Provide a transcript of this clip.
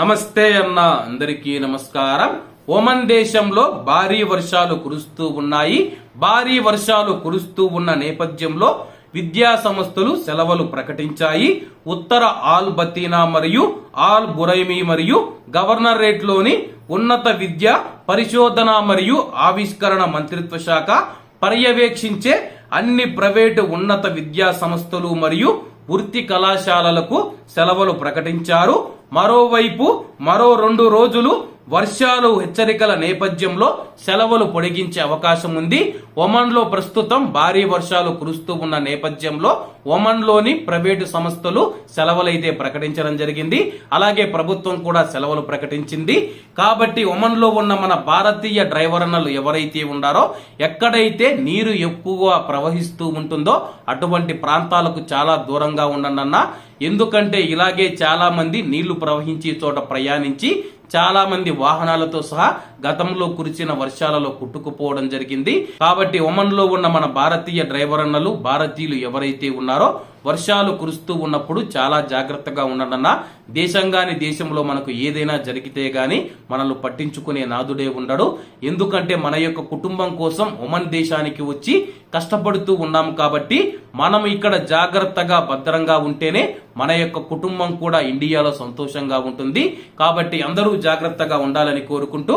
నమస్తే అన్న అందరికీ నమస్కారం. ఒమన్ దేశంలో భారీ వర్షాలు కురుస్తూ ఉన్నాయి. భారీ వర్షాలు కురుస్తూ ఉన్న నేపథ్యంలో విద్యా సంస్థలు సెలవులు ప్రకటించాయి. ఉత్తర ఆల్ బతీనా మరియు ఆల్ బురైమి మరియు గవర్నరేట్లోని ఉన్నత విద్య పరిశోధన మరియు ఆవిష్కరణ మంత్రిత్వ శాఖ పర్యవేక్షించే అన్ని ప్రైవేటు ఉన్నత విద్యా సంస్థలు మరియు వృత్తి కళాశాలలకు సెలవులు ప్రకటించారు. మరోవైపు మరో రెండు రోజులు వర్షాలు హెచ్చరికల నేపథ్యంలో సెలవులు పొడిగించే అవకాశం ఉంది. ఒమన్లో ప్రస్తుతం భారీ వర్షాలు కురుస్తూ ఉన్న నేపథ్యంలో ఒమన్లోని ప్రైవేటు సంస్థలు సెలవులైతే ప్రకటించడం జరిగింది. అలాగే ప్రభుత్వం కూడా సెలవులు ప్రకటించింది. కాబట్టి ఒమన్లో ఉన్న మన భారతీయ డ్రైవర్నలు ఎవరైతే ఉన్నారో ఎక్కడైతే నీరు ఎక్కువ ప్రవహిస్తూ ఉంటుందో అటువంటి ప్రాంతాలకు చాలా దూరంగా ఉండండి ఎందుకంటే ఇలాగే చాలా మంది నీళ్ళు ప్రవహించే చోట ప్రయాణించి చాలా మంది వాహనాలతో సహా గతంలో కురిసిన వర్షాలలో కుట్టుకుపోవడం జరిగింది. కాబట్టి ఒమన్లో ఉన్న మన భారతీయ డ్రైవర్ అన్నలు భారతీయులు ఎవరైతే ఉన్నారో వర్షాలు కురుస్తూ ఉన్నప్పుడు చాలా జాగ్రత్తగా ఉండడన్న. దేశంగాని దేశంలో మనకు ఏదైనా జరిగితే గాని మనల్ని పట్టించుకునే నాదుడే ఉండడు. ఎందుకంటే మన యొక్క కుటుంబం కోసం ఒమన్ దేశానికి వచ్చి కష్టపడుతూ ఉన్నాం కాబట్టి మనం ఇక్కడ జాగ్రత్తగా భద్రంగా ఉంటేనే మన యొక్క కుటుంబం కూడా ఇండియాలో సంతోషంగా ఉంటుంది. కాబట్టి అందరూ జాగ్రత్తగా ఉండాలని కోరుకుంటూ